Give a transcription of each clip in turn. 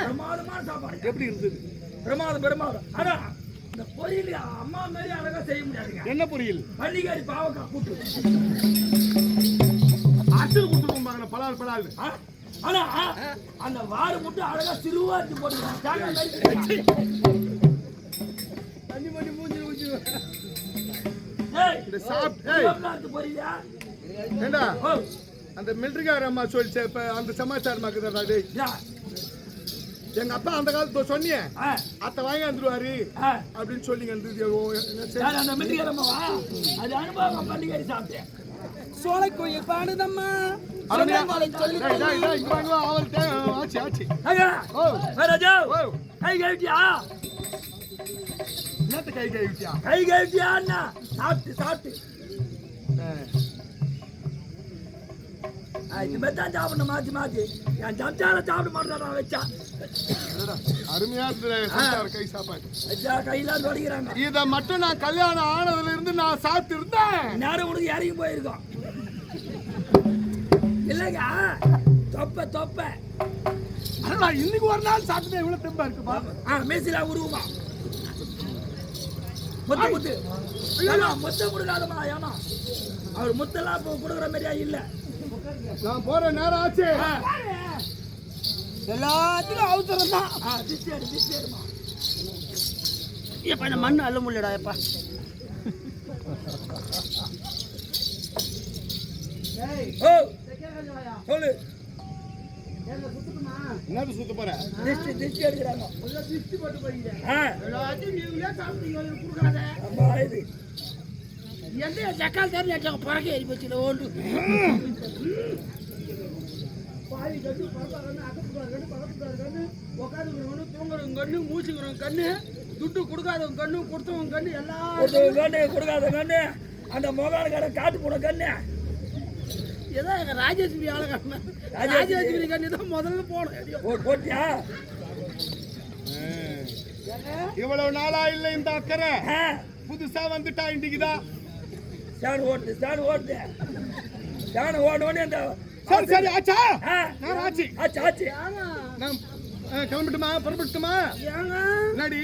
பிரமாதமான சாப்பாடு. எப்படி இருந்தது? பிரமாதம் பிரமாதம். ஆனா இந்த பொரியல் அம்மா மாதிரி அழகா செய்ய முடியாதுங்க. என்ன பொரியல்? பள்ளிக்காரி பாவக்காய் கூட்டு. அசல் கொடுத்துருவாங்க பலால் பலால். ஆ? ஆனா அந்த வாறு மட்டும் அழகா சிறுவாச்சு போட்டுருக்காங்க தண்ணி மணி மூஞ்சி இந்த சாப்பிட்டு பொரியலா? ஏண்டா? அந்த மிலிட்டரிக்கார அம்மா இப்ப அந்த சமாச்சாரம் ஆக்குதா டேய். யா. எங்க அப்பா அந்த காலத்துல சொன்னியே அத்தை வாங்கி வந்துருவாரு அப்படின்னு சொல்லி அந்த மிட்டிக்கிறம்மாவா அது அனுபவம் பள்ளிக்காரி சாப்பிட்டேன். சோலை கோயில் பாடுதம்மா ஆச்சு ஆச்சு. ராஜா. கை கழிட்டியா என்னத்த கை கை விட்டியா கை கழிட்டியா சாப்பிட்டு. சாப்பிட்டு மாதிரி தான் சாப்பிடணும் மாத்தி மாத்தி. என் சம்சால சாப்பிட மாட்டேன் வச்சா. என்னடா, அருமையா இருந்தது சாப்பாடு, கை சாப்பாடு. வச்சா கையெல்லாம் தொடங்கிறாங்க இத மட்டும் நான் கல்யாணம் ஆனதுல இருந்து நான் சாப்பிட்டு இருந்தேன் நேரம் உனக்கு இறங்கி போயிருக்கோம். இல்லைங்க. தொப்ப தொப்ப. ஆனா இன்னைக்கு ஒரு நாள் சாப்பிட்டு இவ்வளவு தெம்பா இருக்குப்பா ஆ மேசிலா உருவமா? முத்து முத்து. முத்த கொடுக்காதம்மா ஏமா. அவர் முத்தெல்லாம் கொடுக்குற மாதிரியா இல்ல. நான் போற நேரம் ஆச்சு. எல்லாத்துக்கும் அவசரம் தான். எப்ப இந்த மண்ணு அள்ள முடியலடா எப்பா. சொல்லு. என்னது சுத்த போற? எடுக்கிறாங்க. தண்ணி அடிச்சாங்க பிறகு ஏறி போச்சு ஓண்டு. உட்காந்துக்கிறவங்க கண்ணு மூச்சுக்கிறவங்க கண்ணு துட்டு கொடுக்காதவங்க கண்ணு கொடுத்தவங்க கண்ணு கொடுத்தவங்க கண்ணு கொடுக்காத கண்ணு அந்த மொகால கடை காட்டு போன கண்ணு. ஏதோ எங்க ராஜேஸ்வரி ஆளுங்க ராஜேஸ்வரி. கண்ணு தான் முதல்ல போனோம் போட்டியா? இவ்வளவு நாளா இல்ல இந்த அக்கறை. ஆ, புதுசா வந்துட்டா இன்னைக்குதான் சாணி ஓட்டு சாணி ஓட்டு சாணி ஓடணும்னு அந்த சரி சரி ஆச்சா? ஆ, நேரம் ஆச்சு. ஆச்சு ஆச்சு. நான் ஆ, கிளம்பட்டுமா? புறப்பட்டுமா ஏங்க. என்னடி?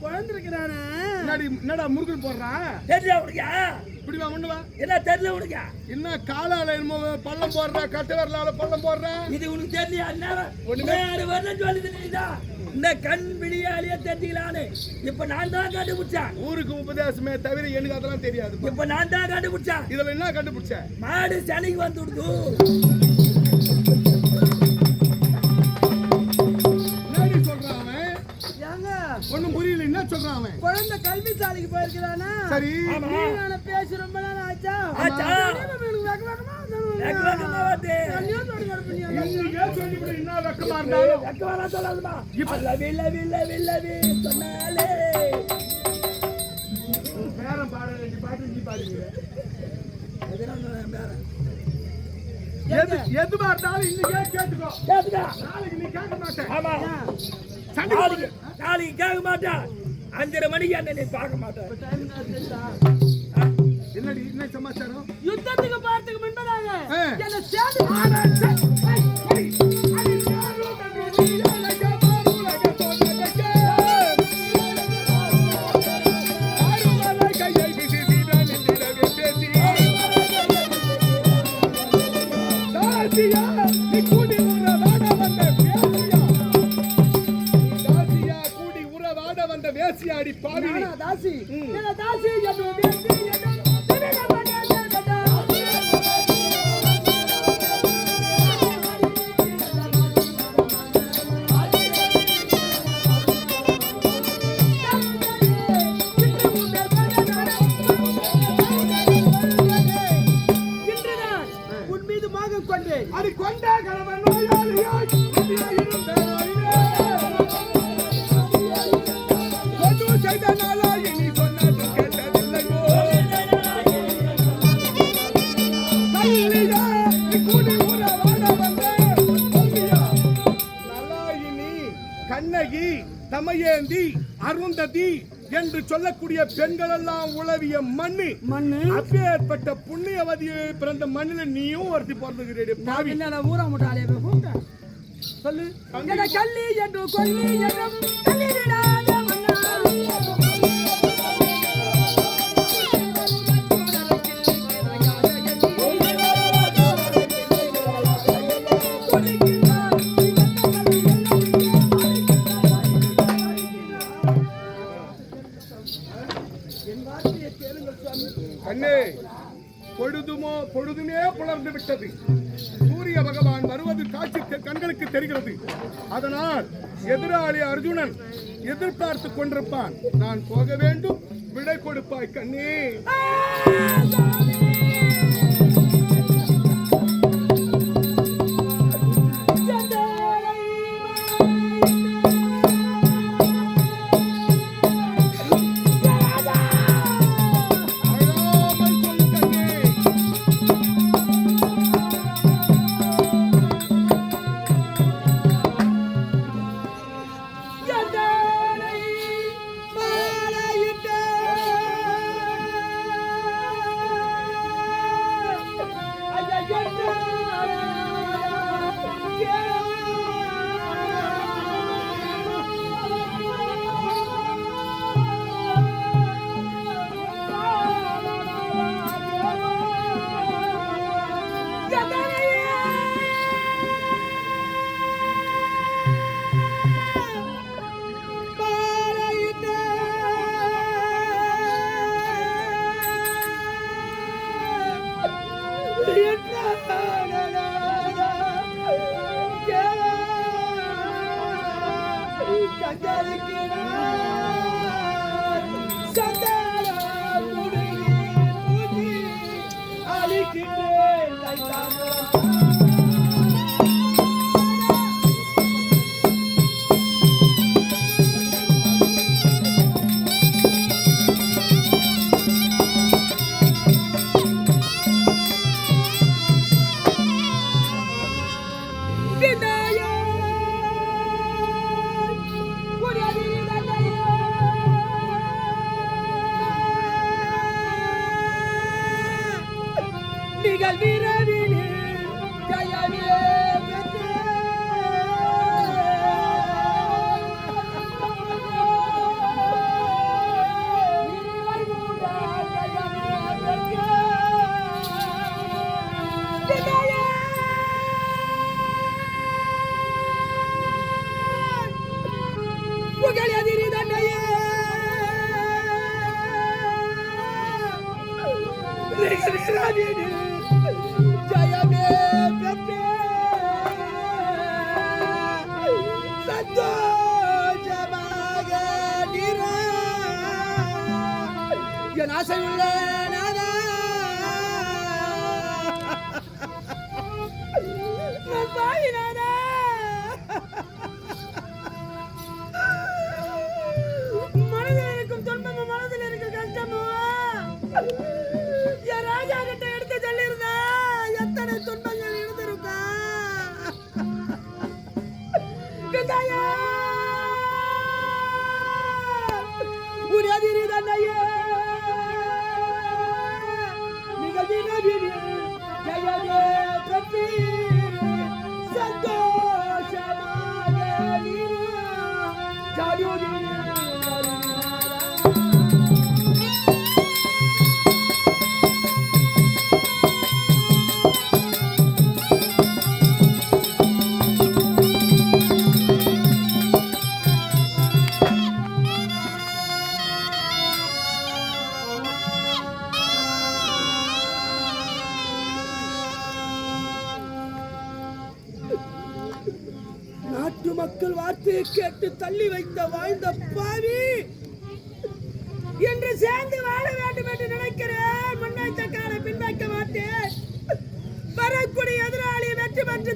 குழந்தை இருக்கிறானே என்னடி என்னடா முருகன் போடுறான் தெரியல உனக்கா இப்படி வா முன்னு வா. என்ன தெரியல உனக்கா என்ன காலால என்னமோ பள்ளம் போடுற கட்டு வரலால பள்ளம் போடுற? இது உனக்கு தெரியல ஒண்ணுமே- வேறு வரலன்னு சொல்லி தெரியுதா இந்த கண் விழியாலேயே தெரிஞ்சுக்கலான்னு. இப்ப நான் தான் கண்டுபிடிச்சேன். ஊருக்கு உபதேசமே தவிர எனக்கு அதெல்லாம் தெரியாது இப்ப நான் தான் கண்டுபிடிச்சேன். இதுல என்ன கண்டுபிடிச்ச? மாடு சனிக்கு வந்து விடுது என்னடி சொல்றான் அவன்? ஏங்க? ஒண்ணும் புரியல என்ன சொல்றான் அவன்? குழந்தை கல்வி சாலைக்கு போயிருக்கிறானா? சரி. ஆமா. நீங்க பேசி ரொம்ப நேரம் ஆச்சா. சொல்லிவிடு என்ன வெக்கமா இருந்தாலும் வெக்க வேணாம் சொல்லாதுமா லவி லவி லவி லவி சொன்னாலே பேரம் பாட வேண்டிய பாட்டு நீ பேரன். எது எதுவா இருந்தாலும் இன்னைக்கே கேட்டுக்கோ. கேட்டுக்கா நாளைக்கு நீ கேட்க மாட்டேன். ஆமா. சண்டை நாளைக்கு நாளைக்கு கேட்க மாட்டேன். அஞ்சரை மணிக்கு என்ன நீ பார்க்க மாட்டேன். என்னடி என்ன சமாச்சாரம்? யுத்தத்துக்கு பார்த்துக்கு முன்பதாக ஆ. என்ன சேர்ந்து வேசியாடி என்று சொல்லக்கூடிய பெண்கள் எல்லாம் உளவிய மண்ணு. மண்ணு. அப்பேற்பட்ட புண்ணியவதி பிறந்த மண்ணில நீயும் ஒருத்தி பிறந்துகிறீடி நான் பாவி ஊரா முட்டாளே சொல்லு. கள்ளி என்று கொல்லி என்றும் எதிராளி அர்ஜுனன் எதிர்பார்த்து கொண்டிருப்பான். நான் போக வேண்டும். விடை கொடுப்பாய் கண்ணே.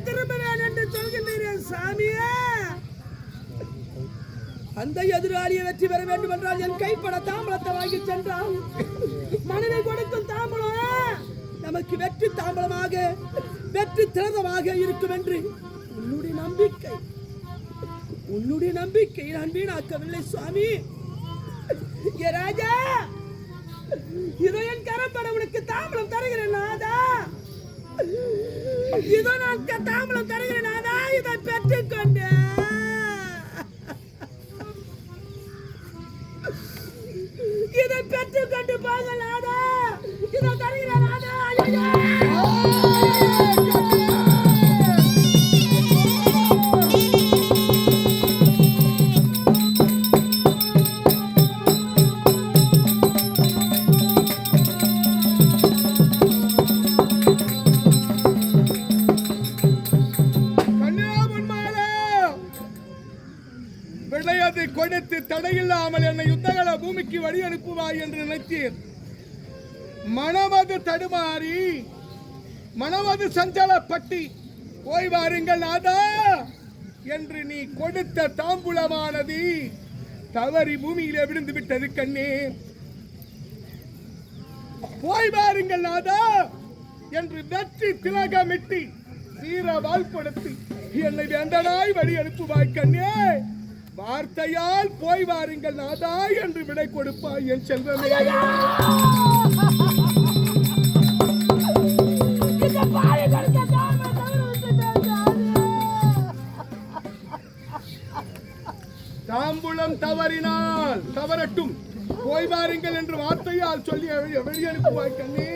திரும்புவேன் என்று சொல்கின்றேன் சாமியே. அந்த எதிராளியை வெற்றி பெற வேண்டும் என்றால் என் கைப்பட தாம்பலத்தை வாங்கி சென்றால் மனதை கொடுக்கும் தாம்பலம். நமக்கு வெற்றி தாம்பலமாக வெற்றி திரதமாக இருக்கும் என்று உன்னுடைய நம்பிக்கை. உன்னுடைய நம்பிக்கை நான் வீணாக்கவில்லை சுவாமி. ஏ ராஜா இதோ என் கரப்பட உனக்கு தாம்பலம் தருகிறேன் நாதா. இதோ நான் க- தாம்பலம் தருகிறேன். நாதா இதை பெற்றுக்கொண்டு இதை பெற்றுக்கொண்டு போகலாம். மனமது தடுமாறி மனமது சஞ்சலப்பட்டி போய் வாருங்கள் நாதா என்று நீ கொடுத்த தாம்பூலமானது தவறி பூமியிலே விழுந்து விட்டது கண்ணே. போய் வாருங்கள் நாதா என்று வெற்றி திலகமிட்டு சீர வாழ்படுத்தி என்னை வேண்டனாய் வழி அனுப்புவாய் கண்ணே. வார்த்தையால் போய் வாருங்கள் நாதா என்று விடை கொடுப்பாய் என் செல்வமே. தாம்பலம் தவறினால் தவறட்டும். போய் வாருங்கள் என்று வார்த்தையால் சொல்லி வெளி- வெளி அனுப்புவாய் கண்ணே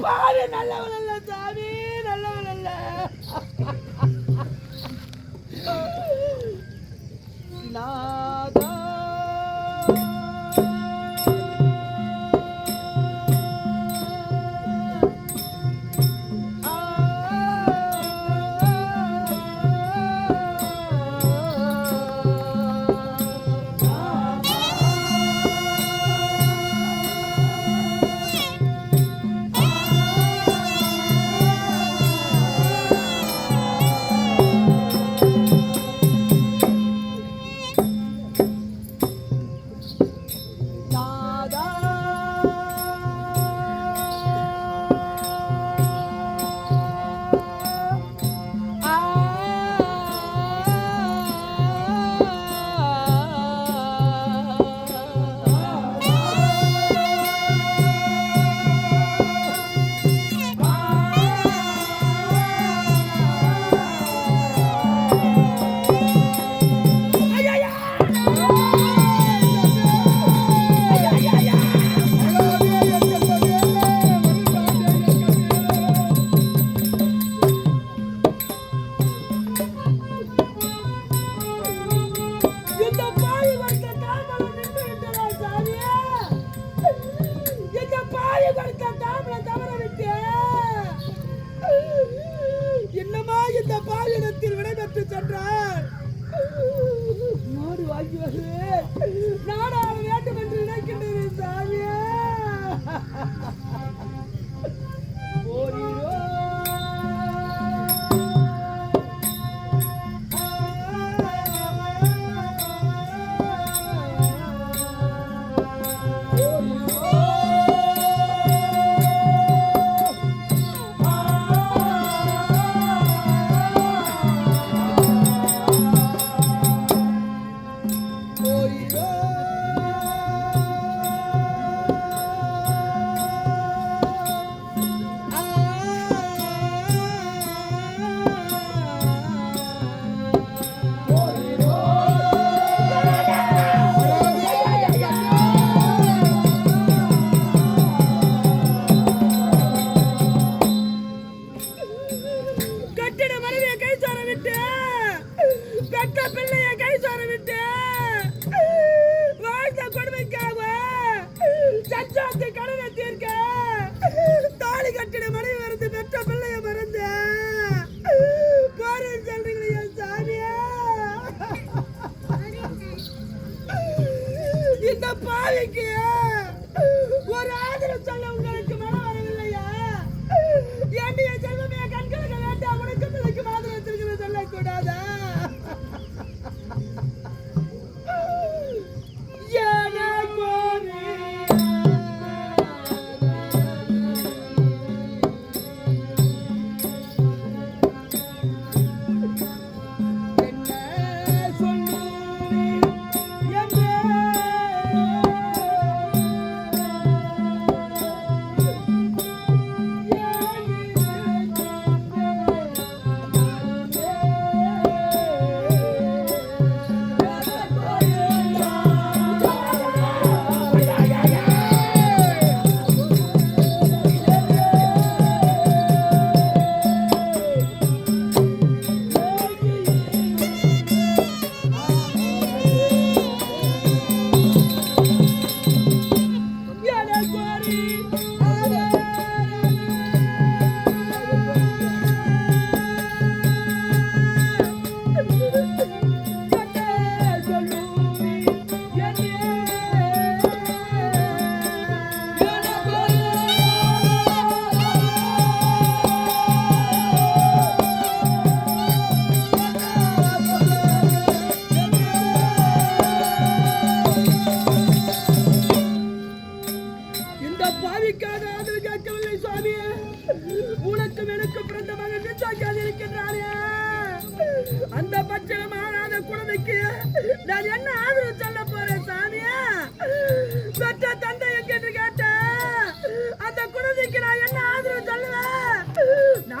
பாரு நல்லவன் அல்ல சாமி நல்லவன் அல்ல. நாதா நாடு வாங்கி வருவேன் நாடாள வேண்டும் என்று நினைக்கின்றேன் சாமியா. இந்த பாவிக்கு ஒரு ஆதரவு சொல்ல உங்களுக்கு மனம் வரவில்லையா? என்னுடைய செல்வமே கண்களுக்கு வேண்டாம் உனக்கு பிள்ளைக்கு ஆதரவு வச்சிருக்கிற சொல்லக்கூடாதா?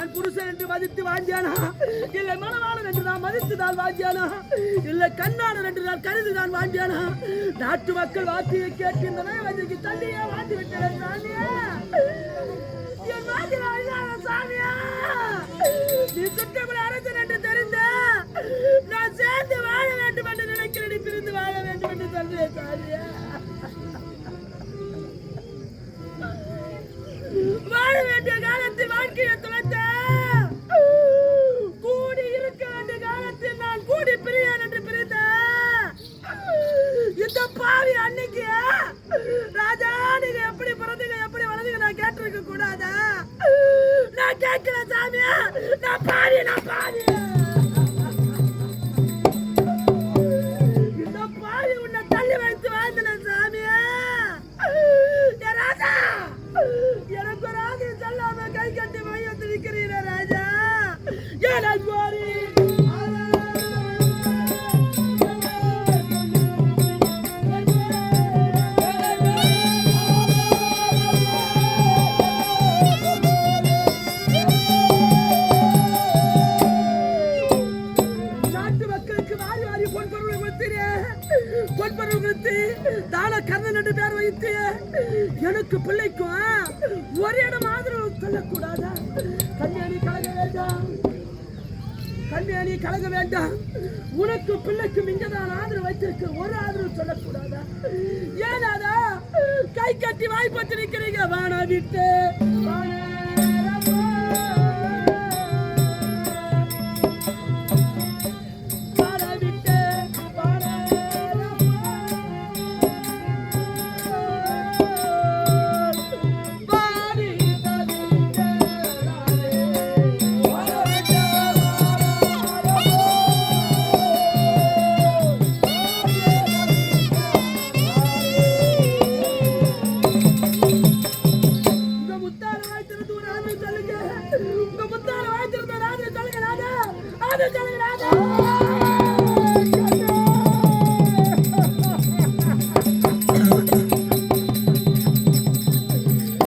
நான் புருஷன் என்று மதித்து வாஞ்சானா இல்லை மனவாளன் என்று நான் மதித்து தான் வாஞ்சானா இல்லை கண்ணாளன் என்று நான் கருதி தான் வாஞ்சானா நாட்டு மக்கள் வாக்கியை கேட்டு இந்த நயவதிக்கு தள்ளியே வாங்கி விட்டேன் சாமியா. என் சாமியா. நீ சுற்றக்குள்ள அரசன் என்று தெரிந்த நான் சேர்ந்து வாழ வேண்டும் என்று நினைக்கிறேன். பிரிந்து வாழ வேண்டும் என்று சொல்றேன் சாமியா. நான் பாவி நான் பாவி கலங்க வேண்டாம். உனக்கு பிள்ளைக்கும் இங்கதான் ஆதரவு வைத்திருக்கு. ஒரு ஆதரவு சொல்லக்கூடாதா? ஏனாதா கை கட்டி வாய்ப்பட்டு நிற்கிறீங்க வாணா விட்டு.